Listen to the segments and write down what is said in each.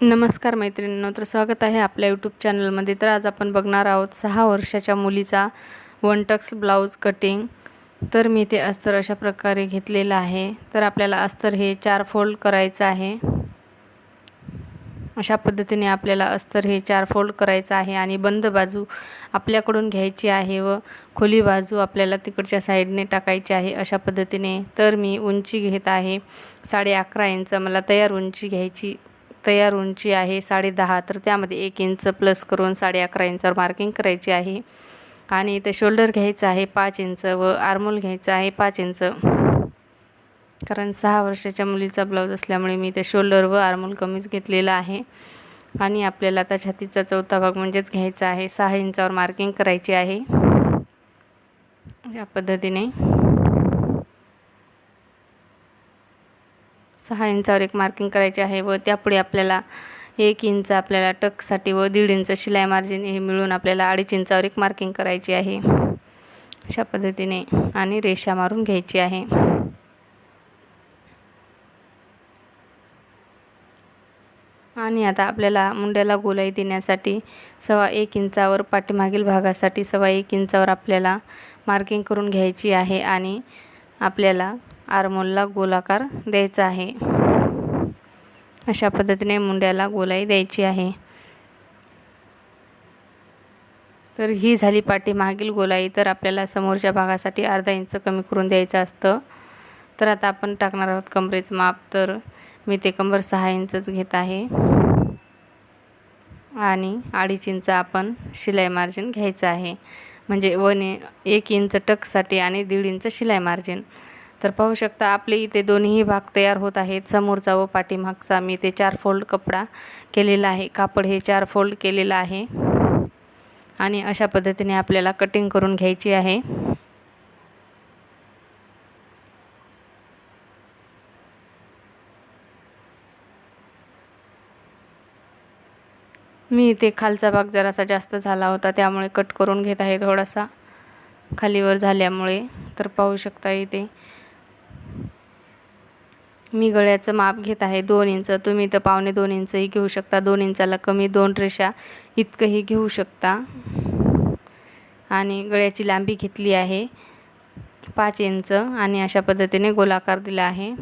नमस्कार मैत्रिणींनो तर स्वागत आहे आपल्या यूट्यूब चॅनलमध्ये तर आज आपण बघणार आहोत सहा वर्षाच्या मुलीचा वन टक्स ब्लाऊज कटिंग तर मी ते अस्तर अशा प्रकारे घेतलेलं आहे. तर आपल्याला अस्तर हे चार फोल्ड करायचं आहे. अशा पद्धतीने आपल्याला अस्तर हे चार फोल्ड करायचं आहे आणि बंद बाजू आपल्याकडून घ्यायची आहे व खुली बाजू आपल्याला तिकडच्या साईडने टाकायची आहे अशा पद्धतीने. तर मी उंची घेत आहे साडे अकरा इंच. मला तयार उंची घ्यायची तयार उंची आहे साडे दहा तर त्यामध्ये एक इंच प्लस करून साडे अकरा इंचावर मार्किंग करायची आहे. आणि इथे शोल्डर घ्यायचं आहे पाच इंच व आर्मोल घ्यायचं आहे पाच इंच. कारण सहा वर्षाच्या मुलीचा ब्लाऊज असल्यामुळे मी ते शोल्डर व आर्मोल कमीच घेतलेला आहे. आणि आपल्याला आता छातीचा चौथा भाग म्हणजेच घ्यायचा आहे. सहा इंचावर मार्किंग करायची आहे. या पद्धतीने. सहा इंचावर एक मार्किंग करायची आहे व त्यापुढे आपल्याला एक इंच आपल्याला टकसाठी व दीड इंच शिलाई मार्जिन हे मिळून आपल्याला अडीच इंचावर एक मार्किंग करायची आहे. अशा पद्धतीने आणि रेषा मारून घ्यायची आहे. आणि आता आपल्याला मुंड्याला गोलाई देण्यासाठी सव्वा एक इंचावर पाठीमागील भागासाठी सव्वा एक इंचावर आपल्याला मार्किंग करून घ्यायची आहे आणि आपल्याला आरमोलला गोलाकार द्यायचा आहे. अशा पद्धतीने मुंड्याला गोलाई द्यायची आहे. तर ही झाली पाठीमागील गोलाई. तर आपल्याला समोरच्या भागासाठी अर्धा इंच कमी करून द्यायचं असतं. तर आता आपण टाकणार आहोत कमरेचं माप. तर मी ते कंबर सहा इंचच घेत आहे. आणि अडीच इंच आपण शिलाई मार्जिन घ्यायचं आहे. म्हणजे वन एक इंच टकसाठी आणि दीड इंच शिलाई मार्जिन. तर पाहू शकता आपले इथे दोन्ही भाग तयार होत आहेत. समोरचा व पाठीमागचा मी ते चार फोल्ड कपडा केलेला आहे. कापड हे चार फोल्ड केलेलं आहे. आणि अशा पद्धतीने आपल्याला कटिंग करून घ्यायची आहे. मी इथे खालचा भाग जरासा जास्त झाला होता त्यामुळे कट करून घेत आहे थोडासा. खालीवर झाल्यामुळे. तर पाहू शकता इथे मी गळ्याचं माप घेत आहे दोन इंच. तुम्ही तर पावणे दोन इंचही घेऊ शकता. दोन इंचाला कमी दोन रेषा इतकंही घेऊ शकता. आणि गळ्याची लांबी घेतली आहे पाच इंच आणि अशा पद्धतीने गोलाकार दिला आहे.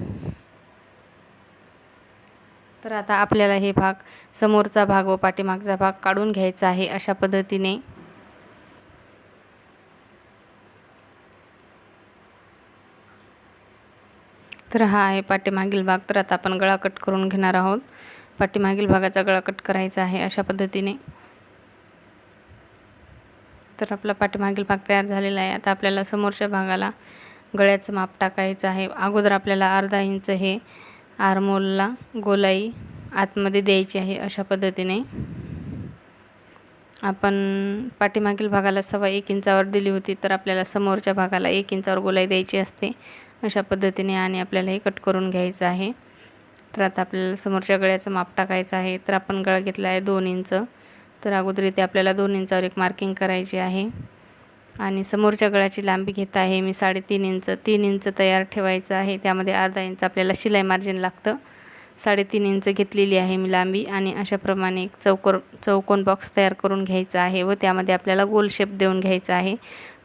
तर आता आपल्याला हे भाग समोरचा भाग व पाठीमागचा भाग काढून घ्यायचा आहे अशा पद्धतीने. तर हा आहे पाठीमागील भाग. तर आता आपण गळा कट करून घेणार आहोत. पाठीमागील भागाचा गळा कट करायचा आहे अशा पद्धतीने. तर आपला पाठीमागील भाग तयार झालेला आहे. आता आपल्याला समोरच्या भागाला गळ्याचं माप टाकायचं आहे. अगोदर आपल्याला अर्धा इंच हे आरमोलला गोलाई आतमध्ये द्यायची आहे अशा पद्धतीने. आपण पाठीमागील भागाला सव्वा एक इंचावर दिली होती तर आपल्याला समोरच्या भागाला एक इंचावर गोलाई द्यायची असते. अशा पद्धतीने आणि आपल्याला हे कट करून घ्यायचं आहे. तर आता आपल्याला समोरच्या गळ्याचं माप टाकायचं आहे. तर आपण गळा घेतला आहे दोन इंच. तर अगोदर इथे आपल्याला दोन इंचावर एक मार्किंग करायची आहे. आणि समोरच्या गळ्याची लांबी घेत आहे मी साडेतीन इंच. तीन इंच तयार ठेवायचं आहे. त्यामध्ये अर्धा इंच आपल्याला शिलाई मार्जिन लागतं. साडेतीन इंच घेतलेली आहे मी लांबी आणि अशाप्रमाणे एक चौकोर चौकोन बॉक्स तयार करून घ्यायचा आहे व त्यामध्ये आपल्याला गोल शेप देऊन घ्यायचा आहे.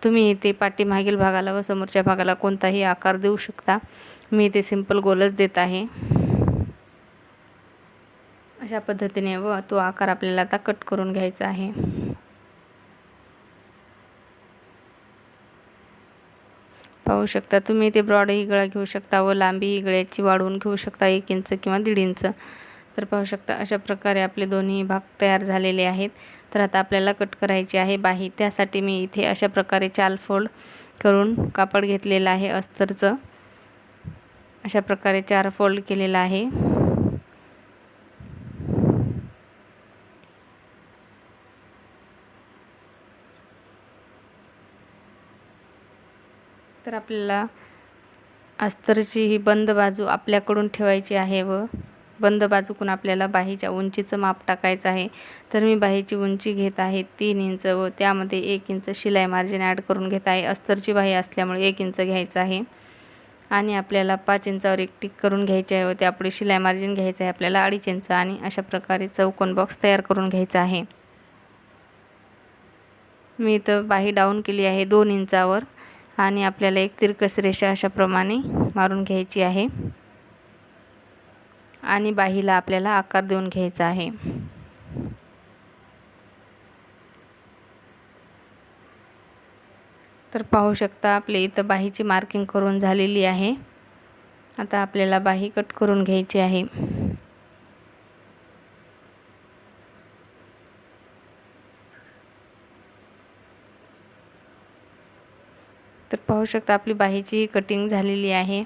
तुम्ही इथे पाठीमागील भागाला व समोरच्या भागाला कोणताही आकार देऊ शकता. मी इथे सिंपल गोलच देत आहे. अशा पद्धतीने व तो आकार आपल्याला आता कट करून घ्यायचा आहे. पाहू शकता तुम्ही इथे ब्रॉडही गळा घेऊ शकता व लांबी गळ्याची वाढवून घेऊ शकता एक इंच किंवा दीड इंच. तर पाहू शकता अशा प्रकारे आपले दोन्ही भाग तयार झालेले आहेत. तर आता आपल्याला कट करायची आहे बाही. त्यासाठी मी इथे अशा प्रकारे चाल फोल्ड करून कापड घेतलेलं आहे अस्तरचं. अशा प्रकारे चार फोल्ड केलेलं आहे. तर आपल्याला अस्तरची ही बंद बाजू आपल्याकडून ठेवायची आहे व बंद बाजूकून आपल्याला बाहीच्या उंचीचं माप टाकायचं आहे. तर मी बाहीची उंची घेत आहे तीन इंच व त्यामध्ये एक इंच शिलाई मार्जिन ॲड करून घेत आहे. अस्तरची बाही असल्यामुळे एक इंच घ्यायचं आहे. आणि आपल्याला पाच इंचावर एक टिक करून घ्यायची आहे व त्यापुढे शिलाई मार्जिन घ्यायचं आहे आपल्याला अडीच इंच आणि अशा प्रकारे चौकोन बॉक्स तयार करून घ्यायचा आहे. मी इथं बाही डाऊन केली आहे दोन इंचावर आणि आपल्याला एक तिरकस रेषा अशाप्रमाणे मारून घ्यायची आहे. आणि बाहीला आपल्याला आकार देऊन घ्यायचा आहे. तर पाहू शकता आपले इथं बाहीची मार्किंग करून झालेली आहे. आता आपल्याला बाही कट करून घ्यायची आहे. तर पाहू शकता आपली बाहीची कटिंग झालेली आहे.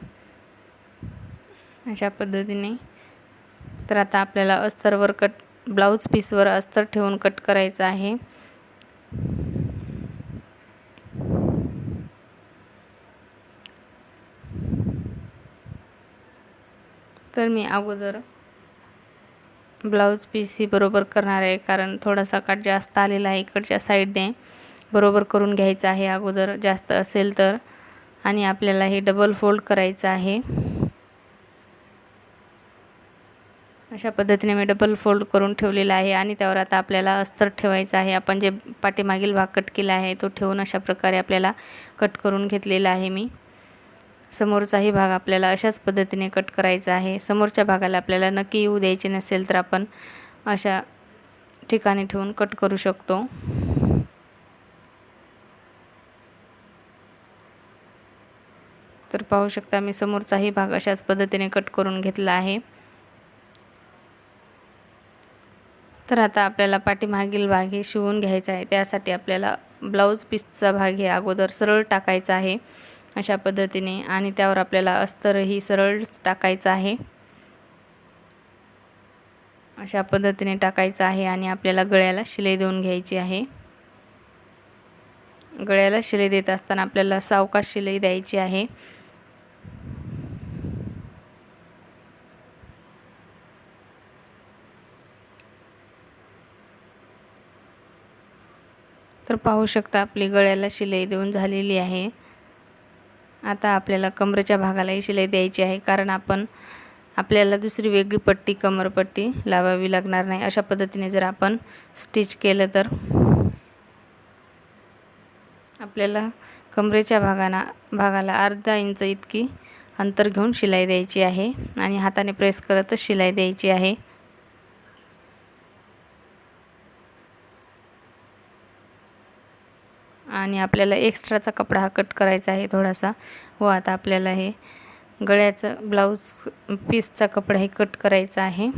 अशा पद्धतीने. तर आता आपल्याला अस्तरवर कट ब्लाऊज पीसवर अस्तर ठेवून कट करायचं आहे. तर मी अगोदर ब्लाऊज पीस ही बरोबर करणार आहे कारण थोडासा कट जास्त आलेला आहे इकडच्या साईडने. बरोबर करून घ्यायचं आहे अगोदर जास्त असेल तर. आणि आपल्याला हे डबल फोल्ड करायचं आहे. अशा पद्धतीने मी डबल फोल्ड करून ठेवलेला आहे आणि त्यावर आता आपल्याला अस्तर ठेवायचं आहे. आपण जे पाठीमागील भाग कट केला आहे तो ठेवून अशा प्रकारे आपल्याला कट करून घेतलेला आहे मी. समोरचाही भाग आपल्याला अशाच पद्धतीने कट करायचा आहे. समोरच्या भागाला आपल्याला नक्की येऊ द्यायचे नसेल तर आपण अशा ठिकाणी ठेवून कट करू शकतो. तर पाहू शकता मी समोरचाही भाग अशाच पद्धतीने कट करून घेतला आहे. तर आता आपल्याला पाठीमागील भाग हे शिवून घ्यायचा आहे. त्यासाठी आपल्याला ब्लाऊज पीसचा भाग हे अगोदर सरळ टाकायचा आहे अशा पद्धतीने आणि त्यावर आपल्याला अस्तरही सरळ टाकायचं आहे. अशा पद्धतीने टाकायचं आहे आणि आपल्याला गळ्याला शिलाई देऊन घ्यायची आहे. गळ्याला शिलाई देत असताना आपल्याला सावकाश शिलाई द्यायची आहे. तर पाहू शकता आपली गळ्याला शिलाई देऊन झालेली आहे. आता आपल्याला कमरेच्या भागालाही शिलाई द्यायची आहे कारण आपण आपल्याला दुसरी वेगळी पट्टी कमरपट्टी लावावी लागणार नाही. अशा पद्धतीने जर आपण स्टिच केलं तर आपल्याला कमरेच्या भागाना भागाला अर्धा इंच इतकी अंतर घेऊन शिलाई द्यायची आहे आणि हाताने प्रेस करतच शिलाई द्यायची आहे. आणि आपल्याला एक्स्ट्राचा कपडा हा कट करायचा आहे थोडासा. व आता आपल्याला हे गळ्याचं ब्लाऊज पीसचा कपडा हे कट करायचा आहे.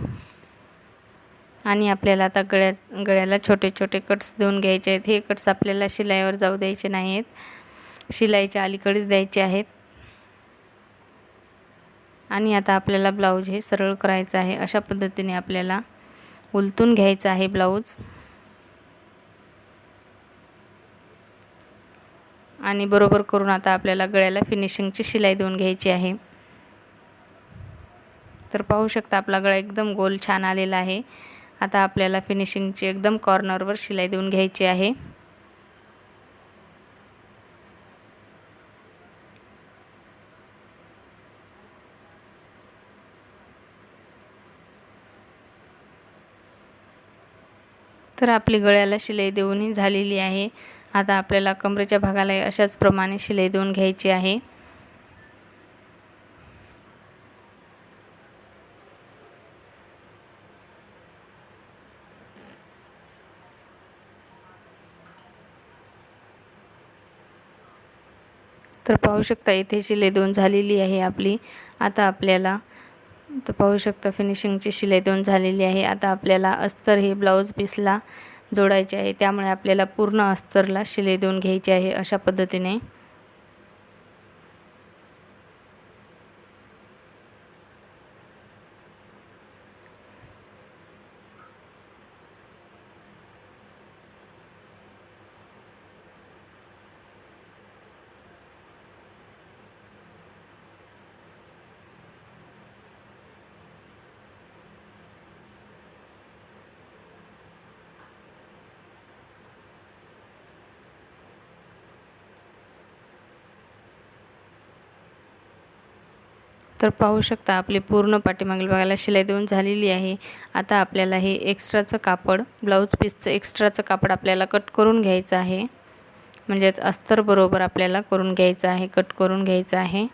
आणि आपल्याला आता गळ्या गळ्याला छोटे छोटे कट्स देऊन घ्यायचे आहेत. हे कट्स आपल्याला शिलाईवर जाऊ द्यायचे नाही आहेत शिलाईच्या अलीकडेच द्यायचे आहेत. आणि आता आपल्याला ब्लाऊज हे सरळ करायचं आहे. अशा पद्धतीने आपल्याला उलतून घ्यायचं आहे ब्लाऊज. आणि बरोबर करून आता आपल्याला गळ्याला फिनिशिंगची शिलाई देऊन घ्यायची आहे. तर पाहू शकता आपला गळा एकदम गोल छान आलेला आहे. आता आपल्याला फिनिशिंगची एकदम कॉर्नरवर शिलाई देऊन घ्यायची आहे. तर आपली गळ्याला शिलाई देऊनही झालेली आहे. आता आपल्याला कमरेच्या भागाला अशाच प्रमाणे शिलाई देऊन घ्यायची आहे. तर पाहू शकता इथे शिलाई देऊन झालेली आहे आपली. आता आपल्याला तर पाहू शकता फिनिशिंगची शिलाई देऊन झालेली आहे. आता आपल्याला अस्तर हे ब्लाऊज पीसला जोडायचे आहे. त्यामुळे आपल्याला पूर्ण अस्तरला शिलाई देऊन घ्यायची आहे अशा पद्धतीने. तर पाहू शकता आपली पूर्ण पाठीमागील भागाला शिलाई देऊन झालेली आहे. आता आपल्याला हे एक्स्ट्राचं कापड ब्लाऊज पीसचं एक्स्ट्राचं कापड आपल्याला कट करून घ्यायचं आहे. म्हणजेच अस्तर बरोबर आपल्याला करून घ्यायचं आहे कट करून घ्यायचं आहे.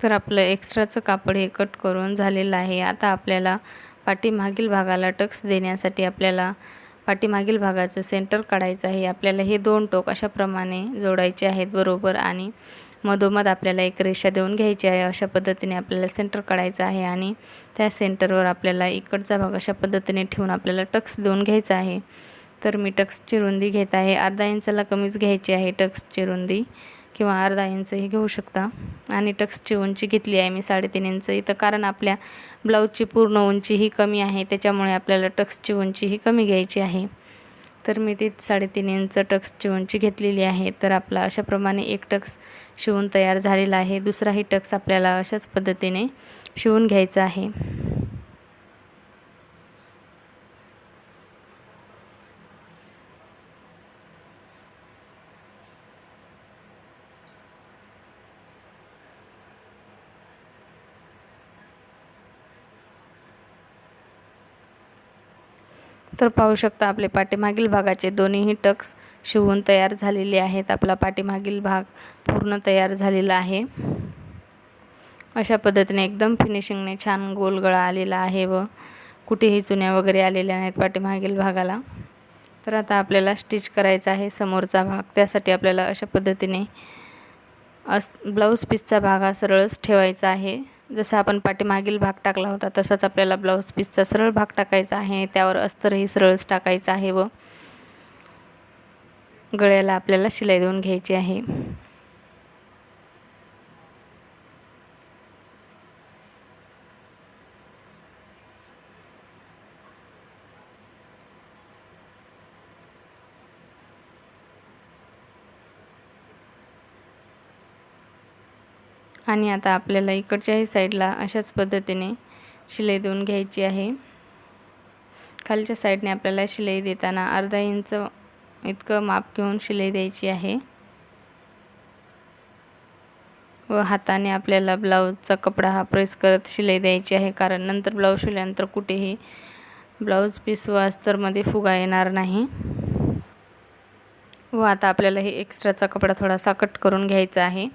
तर आपलं एक्स्ट्राचं कापड हे कट करून झालेलं आहे. आता आपल्याला पाठीमागील भागाला टक्स देण्यासाठी आपल्याला पाठीमागील भागाचं सेंटर काढायचं आहे. आपल्याला हे दोन टोक अशाप्रमाणे जोडायचे आहेत बरोबर आणि मधोमध आपल्याला एक रेषा देऊन घ्यायची आहे. अशा पद्धतीने आपल्याला सेंटर काढायचं आहे आणि त्या सेंटरवर आपल्याला इकडचा भाग अशा पद्धतीने ठेवून आपल्याला टक्स देऊन घ्यायचा आहे. तर मी टक्सची रुंदी घेत आहे. अर्धा इंचाला कमीच घ्यायची आहे टक्सची रुंदी किंवा अर्धा इंचही घेऊ शकता. आणि टक्सची उंची घेतली आहे मी साडेतीन इंच. इथं कारण आपल्या ब्लाऊजची पूर्ण उंची ही कमी आहे त्याच्यामुळे आपल्याला टक्सची उंची ही कमी घ्यायची आहे. तर मी ती साडेतीन इंच टक्सची उंची घेतलेली आहे. तर आपला अशाप्रमाणे एक टक्स शिवून तयार झालेला आहे. दुसराही टक्स आपल्याला अशाच पद्धतीने शिवून घ्यायचा आहे. तर पाहू शकता आपले पाठीमागील भागाचे दोन्हीही टक्स शिवून तयार झालेले आहेत. आपला पाठीमागील भाग पूर्ण तयार झालेला आहे. अशा पद्धतीने एकदम फिनिशिंगने छान गोल गळा आलेला आहे व कुठेही चुन्या वगैरे आलेल्या नाहीत पाठीमागील भागाला. तर आता आपल्याला स्टिच करायचा आहे समोरचा भाग. त्यासाठी आपल्याला अशा पद्धतीने अस ब्लाऊज पीसचा भाग हा सरळच ठेवायचा आहे. जसा आपण पाठीमागील भाग टाकला होता तसाच आपल्याला ब्लाऊज पीसचा सरळ भाग टाकायचा आहे. त्यावर अस्तरही सरळच टाकायचं आहे व गळ्याला आपल्याला शिलाई देऊन घ्यायची आहे. आणि आता आपल्याला इकडच्याही साईडला अशाच पद्धतीने शिलाई देऊन घ्यायची आहे. खालच्या साईडने आपल्याला शिलाई देताना अर्धा इंच इतकं माप घेऊन शिलाई द्यायची आहे. व हाताने आपल्याला ब्लाऊजचा कपडा हा प्रेस करत शिलाई द्यायची आहे. कारण नंतर ब्लाऊज शिवल्यानंतर कुठेही ब्लाऊज पीस व अस्तरमध्ये फुगा येणार नाही. व आता आपल्याला हे एक्स्ट्राचा कपडा थोडासा कट करून घ्यायचा आहे.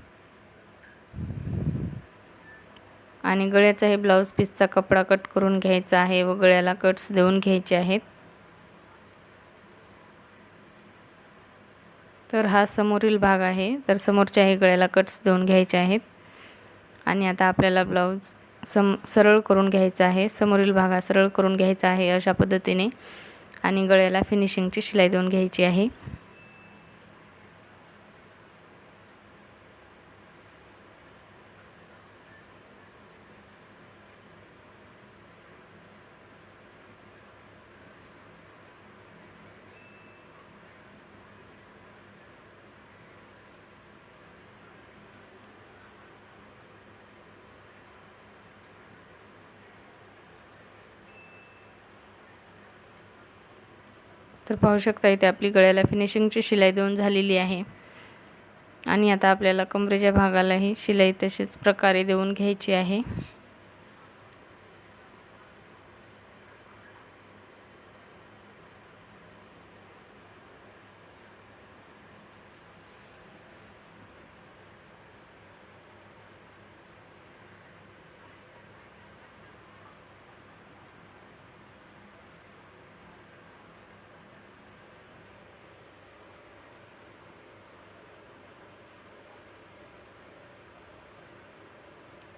आणि गळ्याचा हे ब्लाऊज पीसचा कपडा कट करून घ्यायचा आहे व गळ्याला कट्स देऊन घ्यायचे आहेत. तर हा समोरील भाग आहे. तर समोरच्याही गळ्याला कट्स देऊन घ्यायचे आहेत. आणि आता आपल्याला ब्लाऊज सम सरळ करून घ्यायचा आहे. समोरील भाग हा सरळ करून घ्यायचा आहे अशा पद्धतीने. आणि गळ्याला फिनिशिंगची शिलाई देऊन घ्यायची आहे. तर पाहू शकता इथे आपली गळ्याला फिनिशिंगची शिलाई देऊन झालेली आहे. आणि आता आपल्याला कमरेच्या भागालाही शिलाई तसेच प्रकारे देऊन घ्यायची आहे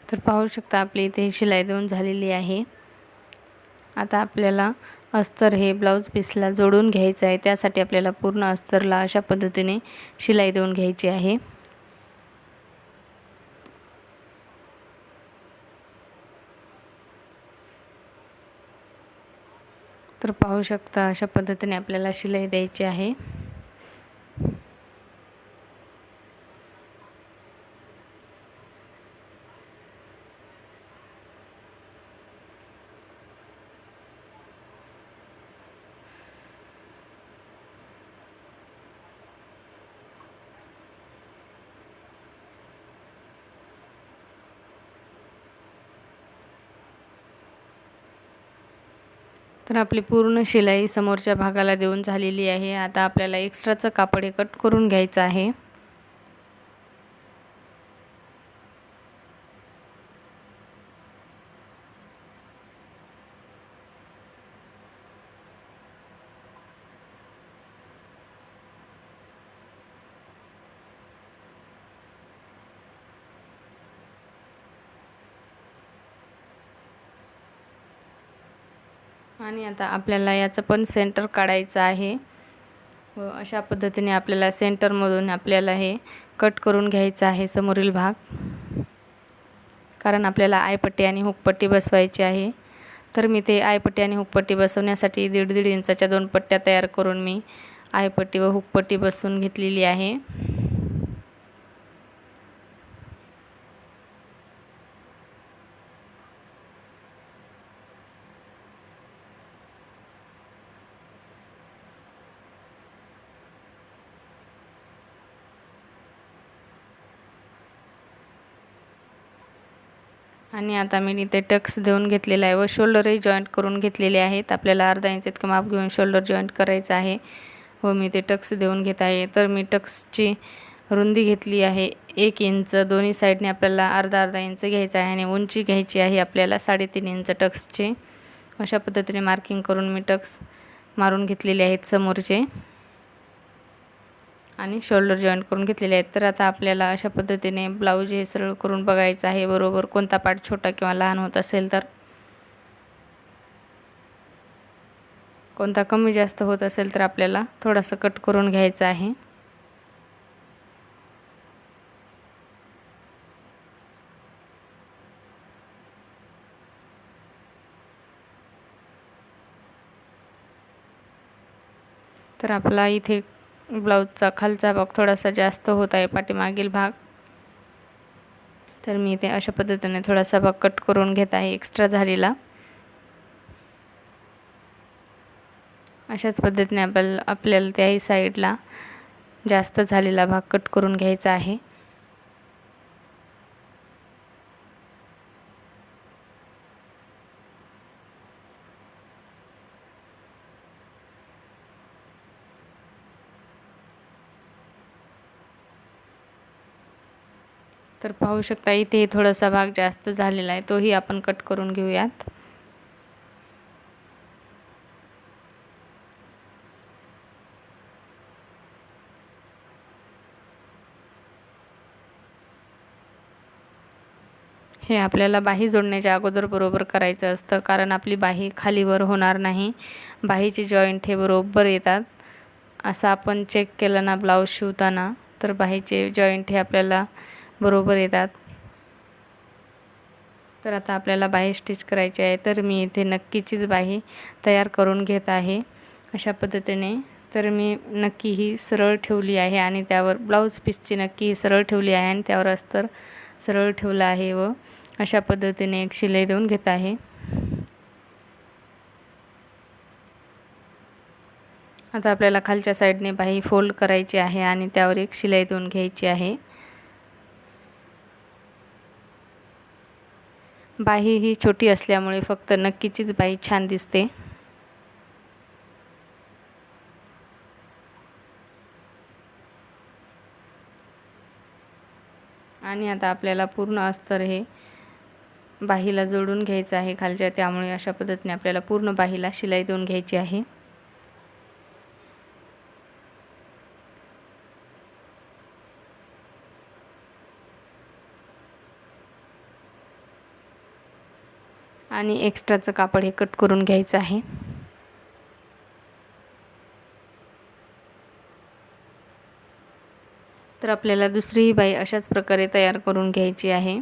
तर पाहू शकता आपली इथे शिलाई देऊन झालेली आहे. आता आपल्याला अस्तर हे ब्लाऊज पीसला जोडून घ्यायचं आहे. त्यासाठी आपल्याला पूर्ण अस्तरला अशा पद्धतीने शिलाई देऊन घ्यायची आहे. तर पाहू शकता अशा पद्धतीने आपल्याला शिलाई द्यायची आहे. तर आपली पूर्ण शिलाई समोरच्या भागाला देऊन झालेली आहे. आता आपल्याला एक्स्ट्राचं कापड हे कट करून घ्यायचं आहे. आणि आता आपल्याला याचं पण सेंटर काढायचं आहे. व अशा पद्धतीने आपल्याला सेंटरमधून आपल्याला हे कट करून घ्यायचं आहे समोरील भाग. कारण आपल्याला आयपट्टी आणि हुकपट्टी बसवायची आहे. तर मी ते आयपट्टी आणि हुकपट्टी बसवण्यासाठी दीड दीड इंचाच्या दोन पट्ट्या तयार करून मी आयपट्टी व हुकपट्टी बसवून घेतलेली आहे. आणि आता मी इथे टक्स देऊन घेतलेला आहे व शोल्डरही जॉईंट करून घेतलेले आहेत. आपल्याला अर्धा इंच इतकं माप घेऊन शोल्डर जॉईंट करायचं आहे व मी ते टक्स देऊन घेत आहे. तर मी टक्सची रुंदी घेतली आहे. एक इंच दोन्ही साईडने आपल्याला अर्धा अर्धा इंच घ्यायचं आहे आणि उंची घ्यायची आहे आपल्याला साडेतीन इंच टक्सची. अशा पद्धतीने मार्किंग करून मी टक्स मारून घेतलेले आहेत समोरचे. आणि शोल्डर जॉईंट करून घेतलेले आहेत. तर आता आपल्याला अशा पद्धतीने ब्लाऊज हे सरळ करून बघायचं आहे. बरोबर कोणता पार्ट छोटा किंवा लहान होत असेल तर. कोणता कमी जास्त होत असेल तर आपल्याला थोडासा कट करून घ्यायचा आहे. तर आपला इथे ब्लाऊजचा खालचा भाग थोडासा जास्त होत आहे पाठीमागील भाग. तर मी इथे अशा पद्धतीने थोडासा भाग कट करून घेत आहे एक्स्ट्रा झालेला. अशाच पद्धतीने आपल्याला आपल्याला त्याही साईडला जास्त झालेला भाग कट करून घ्यायचा आहे. तर पाहू शकता इथे थोडासा भाग जास्त झालेला आहे. तोही आपण कट करून घेऊयात. हे आपल्याला बाही जोडण्याच्या अगोदर बरोबर करायचं असतं कारण आपली बाही खालीवर होणार नाही. बाहीचे जॉईंट हे बरोबर येतात. असं आपण चेक केलं ना ब्लाऊज शिवताना तर बाहीचे जॉईंट हे आपल्याला बरोबर येतात. तर आता आपल्याला बाही स्टिच करायची आहे तर मी इथे नक्कीचीच बाही तयार करून घेत आहे. अशा पद्धतीने तर मी नक्की ही सरळ ठेवली आहे आणि त्यावर ब्लाऊज पीसची नक्की ही सरळ ठेवली आहे आणि त्यावर अस्तर सरळ ठेवलं आहे व अशा पद्धतीने एक शिलाई देऊन घेत आहे. आता आपल्याला खालच्या साईडने बाही फोल्ड करायची आहे आणि त्यावर एक शिलाई देऊन घ्यायची आहे. बाही ही छोटी असल्यामुळे फक्त नक्कीचीच बाई छान दिसते. आणि आता आपल्याला पूर्ण अस्तर हे बाहीला जोडून घ्यायचं आहे खालच्या त्यामुळे अशा पद्धतीने आपल्याला पूर्ण बाहीला शिलाई देऊन घ्यायची आहे. आणि एक्स्ट्राचं कापड हे कट करून घ्यायचं आहे. तर आपल्याला दुसरीही बाई अशाच प्रकारे तयार करून घ्यायची आहे.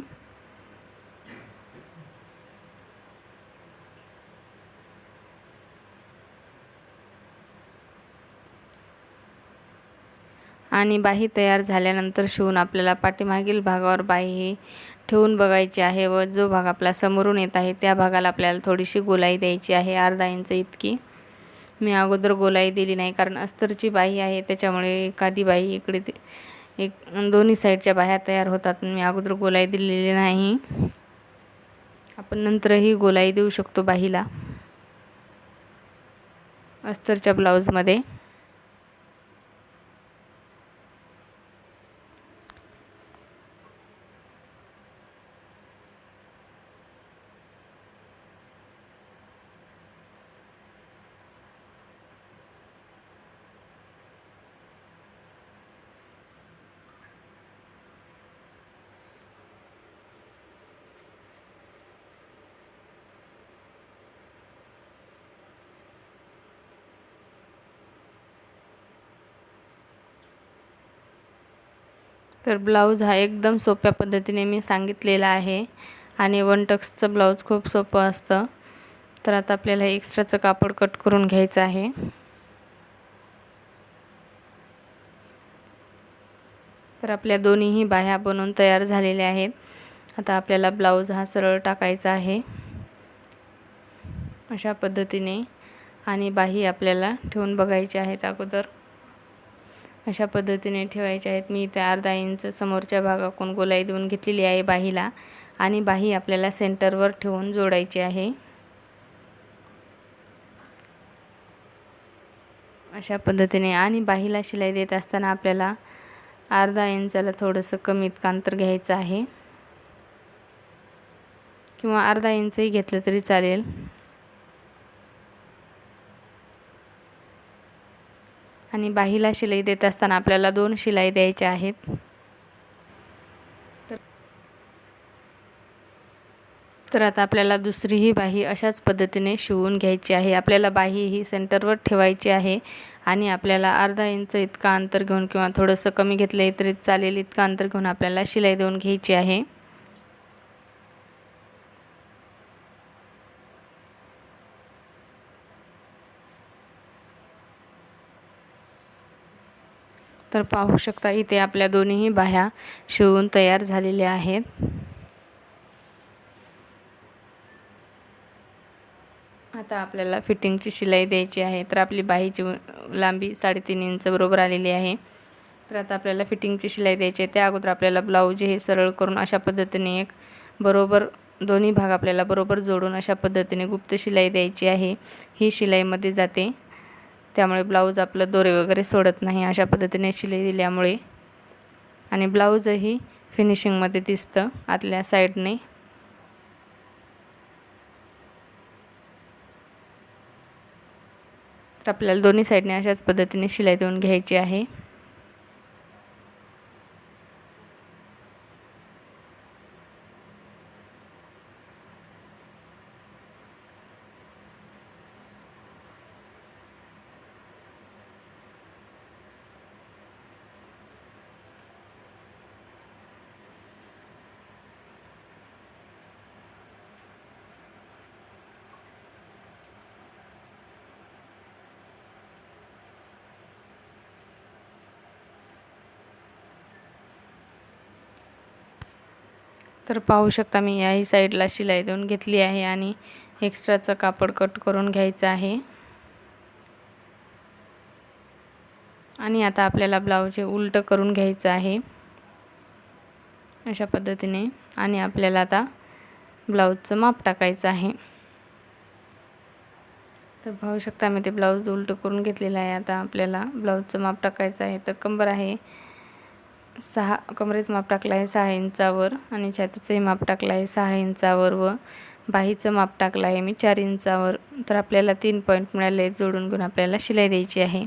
आणि बाही तयार झाल्यानंतर शिवून आपल्याला पाठीमागील भागावर बाही ठेवून बघायची आहे व जो भाग आपला समोरून येत आहे त्या भागाला आपल्याला थोडीशी गोलाई द्यायची आहे. अर्धा इंच इतकी. मी अगोदर गोलाई दिली नाही कारण अस्तरची बाही आहे त्याच्यामुळे एखादी बाही इकडे एक दोन्ही साईडच्या बाह्या तयार होतात. मी अगोदर गोलाई दिलेली नाही. आपण नंतरही गोलाई देऊ शकतो बाहीला. अस्तरच्या ब्लाऊजमध्ये. तर ब्लाऊज हा एकदम सोप्या पद्धतीने मी सांगितलेला आहे. आणि वन टक्सचं ब्लाऊज खूप सोपं असतं. तर आता आपल्याला एक्स्ट्राचं कापड कट करून घ्यायचं आहे. तर आपल्या दोन्हीही बाह्या बनवून तयार झालेल्या आहेत. आता आपल्याला ब्लाऊज हा सरळ टाकायचा आहे. अशा पद्धतीने. आणि बाही आपल्याला ठेवून बघायचे आहेत अगोदर. अशा पद्धतीने ठेवायचे आहेत. मी इथे अर्धा इंच समोरच्या भागाकडून गोलाई देऊन घेतलेली आहे बाहीला आणि बाही आपल्याला सेंटरवर ठेवून जोडायची आहे. अशा पद्धतीने आणि बाहीला शिलाई देत असताना आपल्याला अर्धा इंचाला थोडंसं कमी इतकं अंतर घ्यायचं आहे. किंवा अर्धा इंचही घेतलं तरी चालेल. आणि बाहीला शिलाई देत असताना आपल्याला दोन शिलाई द्यायच्या आहेत. तर आता आपल्याला दुसरीही बाही अशाच पद्धतीने शिवून घ्यायची आहे. आपल्याला बाही ही सेंटरवर ठेवायची आहे आणि आपल्याला अर्धा इंच इतका अंतर घेऊन किंवा थोडंसं कमी घेतलं तरी चालेल इतकं अंतर घेऊन आपल्याला शिलाई देऊन घ्यायची आहे. तर पाहू शकता इथे आपल्या दोन्हीही बाह्या शिवून तयार झालेल्या आहेत. आता आपल्याला फिटिंगची शिलाई द्यायची आहे. तर आपली बाहीची लांबी साडेतीन इंच बरोबर आलेली आहे. तर आता आपल्याला फिटिंगची शिलाई द्यायची आहे. त्या अगोदर आपल्याला ब्लाऊज हे सरळ करून अशा पद्धतीने एक बरोबर दोन्ही भाग आपल्याला बरोबर जोडून अशा पद्धतीने गुप्त शिलाई द्यायची आहे. ही शिलाईमध्ये जाते. त्यामुळे ब्लाऊज आपलं दोरे वगैरे सोडत नाही अशा पद्धतीने शिलाई दिल्यामुळे. आणि ब्लाऊजही फिनिशिंगमध्ये दिसतं आतल्या साईडने. तर आपल्याला दोन्ही साईडने अशाच पद्धतीने शिलाई देऊन घ्यायची आहे. तर पाहू शकता मी याही साईडला शिलाई देऊन घेतली आहे आणि एक्स्ट्राचं कापड कट करून घ्यायचं आहे. आणि आता आपल्याला ब्लाऊज हे उलटं करून घ्यायचं आहे. अशा पद्धतीने आणि आपल्याला आता ब्लाऊजचं माप टाकायचं आहे. तर पाहू शकता मी ते ब्लाऊज उलटं करून घेतलेलं आहे. आता आपल्याला ब्लाऊजचं माप टाकायचं आहे. तर कंबर आहे. सहा कमरेचं माप टाकलं आहे सहा इंचावर आणि छातीचंही माप टाकलं आहे सहा इंचावर व बाहीचं माप टाकलं आहे मी चार इंचावर तर आपल्याला तीन पॉईंट मिळाले जोडून घेऊन आपल्याला शिलाई द्यायची आहे.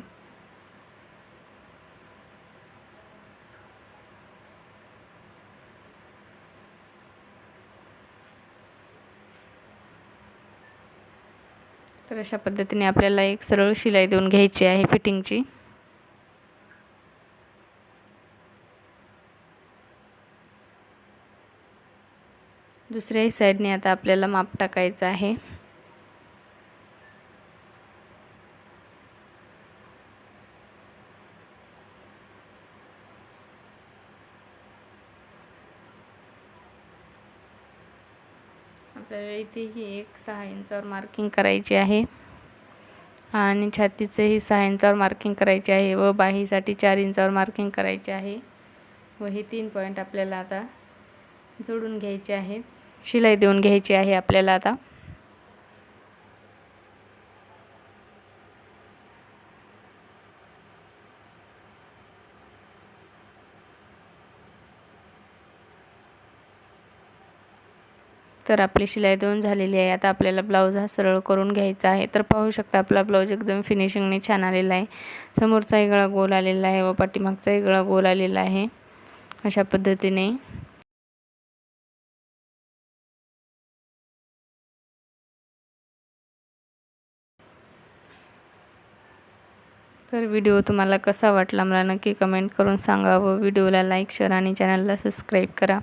तर अशा पद्धतीने आपल्याला एक सरळ शिलाई देऊन घ्यायची आहे फिटिंगची दुसऱ्याही साईडने आता आपल्याला माप टाकायचं आहे. आपल्याला इथेही एक सहा इंचावर मार्किंग करायची आहे. आणि छातीचंही सहा इंचावर मार्किंग करायचे आहे व बाहीसाठी चार इंचावर मार्किंग करायचे आहे. व हे तीन पॉईंट आपल्याला आता जोडून घ्यायचे आहेत. शिलाई देऊन घ्यायची आहे आपल्याला आता. तर आपली शिलाई देऊन झालेली आहे. आता आपल्याला ब्लाऊज हा सरळ करून घ्यायचा आहे. तर पाहू शकता आपला ब्लाऊज एकदम फिनिशिंगने छान आलेला आहे. समोरचा गळा गोल आलेला आहे व पाठीमागचाही गळा गोल आलेला आहे. अशा पद्धतीने. तर व्हिडिओ तुम्हाला कसा वाटला मला नक्की कमेंट करून सांगा व व्हिडिओला लाईक शेअर आणि चॅनलला सबस्क्राईब करा.